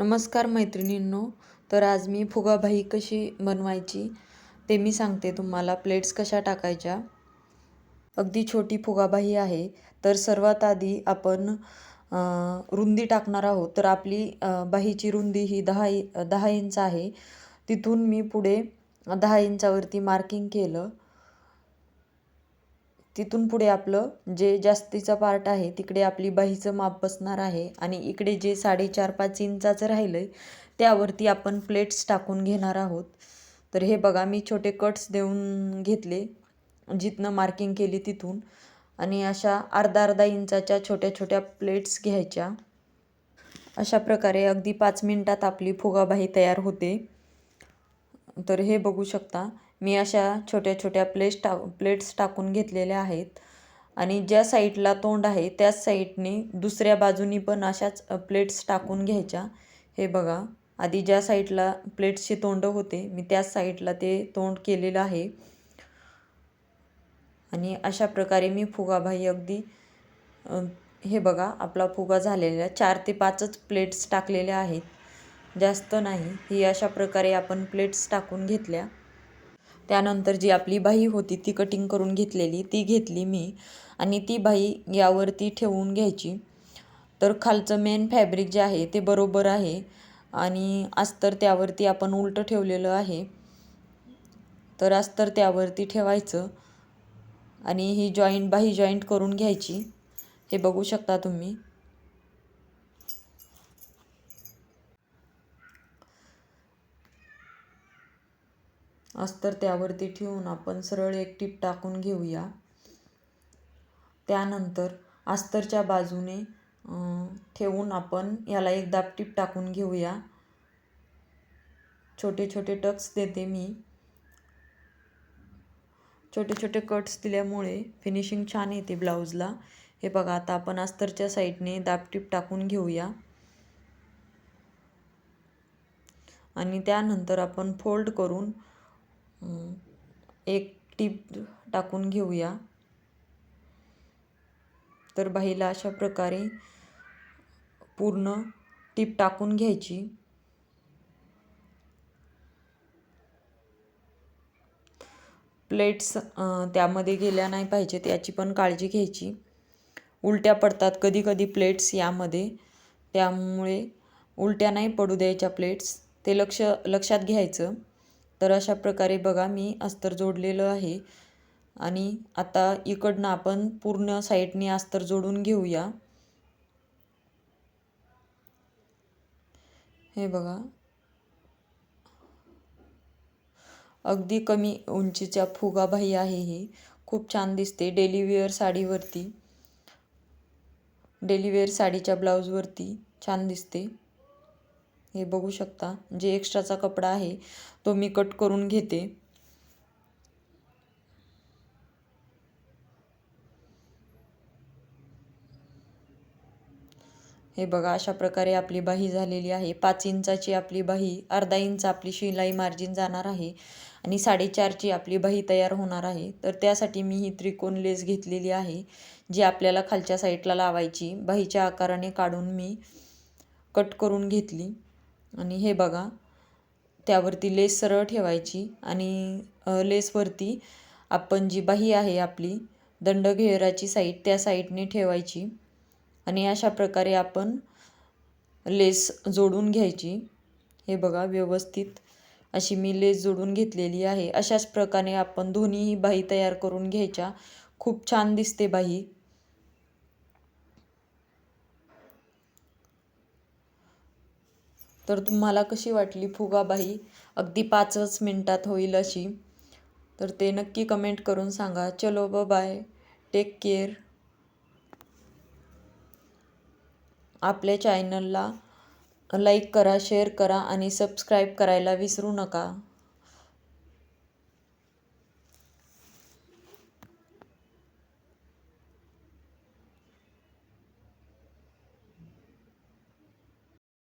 नमस्कार मैत्रिणींनो तर आज मी फुगाबाई कशी बनवायची ते मी सांगते तुम्हाला. प्लेट्स कशा टाकायच्या? अगदी छोटी फुगाबाई आहे तर सर्वात आधी आपण रुंदी टाकणार आहोत. तर आपली बाहीची रुंदी ही दहा दहा इंच आहे. तिथून मी पुढे दहा इंचावरती मार्किंग केलं. तिथून पुढे आपलं जे जास्तीचा पार्ट आहे तिकडे आपली बाहीचं माप बसणार आहे आणि इकडे जे साडेचार पाच इंचाचं राहिलं आहे त्यावरती आपण प्लेट्स टाकून घेणार आहोत. तर हे बघा मी छोटे कट्स देऊन घेतले जिथनं मार्किंग केली तिथून. आणि अशा अर्धा अर्धा इंचाच्या छोट्या छोट्या प्लेट्स घ्यायच्या. अशा प्रकारे अगदी पाच मिनटात आपली फुगाबाई तयार होते. तर हे बघू शकता मी अशा छोट्या छोट्या प्लेट्स टा प्लेट्स टाकून घेतलेल्या आहेत. आणि ज्या साईडला तोंड आहे त्याच साईडने दुसऱ्या बाजूनी पण अशाच प्लेट्स टाकून घ्यायच्या. हे बघा आधी ज्या साईडला प्लेट्सची तोंड होते मी त्याच साईडला ते तोंड केलेलं आहे. आणि अशा प्रकारे मी फुगाबाई अगदी हे बघा आपला फुगा झालेला चार ते पाचच प्लेट्स टाकलेल्या आहेत. जास्त नाही ही अशा प्रकारे आपण प्लेट्स टाकून घेतल्या. त्यानंतर जी आपली बाही होती ती कटिंग करून घेतलेली ती घेतली मी. आणि ती बाही यावरती ठेवून घ्यायची. तर खालचं मेन फॅब्रिक जे आहे ते बरोबर आहे. आणि अस्तर त्यावरती आपण उलटं ठेवलेलं आहे. तर अस्तर त्यावरती ठेवायचं. आणि ही जॉईंट बाही जॉईंट करून घ्यायची. हे बघू शकता तुम्ही. अस्तर त्यावरती ठेवून आपण सरळ एक टीप टाकून घेऊया. त्यानंतर अस्तरच्या बाजूने ठेवून आपण याला एक दाबटीप टाकून घेऊया. छोटे छोटे टक्स देते मी. छोटे छोटे कट्स दिल्यामुळे फिनिशिंग छान येते ब्लाऊजला. हे बघा आता आपण अस्तरच्या साईडने दाबटीप टाकून घेऊया. आणि त्यानंतर आपण फोल्ड करून एक टीप टाकून घेऊया. तर बाहीला अशा प्रकारे पूर्ण टीप टाकून घ्यायची. प्लेट्स त्यामध्ये गेल्या नाही पाहिजेत याची पण काळजी घ्यायची. उलट्या पडतात कधी कधी प्लेट्स यामध्ये. त्यामुळे उलट्या नाही पडू द्यायच्या प्लेट्स. ते लक्ष लक्षात घ्यायचं. तर अशा प्रकारे बघा मी अस्तर जोडलेलं आहे. आणि आता इकडनं आपण पूर्ण साईडने अस्तर जोडून घेऊया. हे बघा. अगदी कमी उंचीच्या फुगाबाई आहे ही. खूप छान दिसते डेलिवेअर साडीवरती. डेलीवेअर साडीच्या ब्लाऊजवरती छान दिसते. हे बघू शकता. जे एक्स्ट्राचा कपडा आहे तो मी कट करून घेते. हे बघा अशा प्रकारे आपली बाही झालेली आहे. पाच इंचाची आपली बाही अर्धा इंच आपली शिलाई मार्जिन जाणार आहे आणि साडेचारची आपली बाही तयार होणार आहे. तर त्यासाठी मी ही त्रिकोण लेस घेतलेली आहे जी आपल्याला खालच्या साईडला लावायची. बाहीच्या आकाराने काढून मी कट करून घेतली. आणि हे बघा त्यावरती लेस सरळ ठेवायची आणि लेसवरती आपण जी बाही आहे आपली दंडघेराची साईड त्या साईडने ठेवायची आणि अशा प्रकारे आपण लेस जोडून घ्यायची. हे बघा व्यवस्थित अशी मी लेस जोडून घेतलेली आहे. अशाच प्रकारे आपण दोन्हीही बाही तयार करून घ्यायच्या. खूप छान दिसते बाही. तर तुम्हाला कशी वाटली फुगाबाई? अगदी पाचच मिनटात होईल अशी. तर ते नक्की कमेंट करून सांगा. चलो ब बाय टेक केअर आपल्या चॅनलला लाईक करा शेअर करा आणि सबस्क्राईब करायला विसरू नका.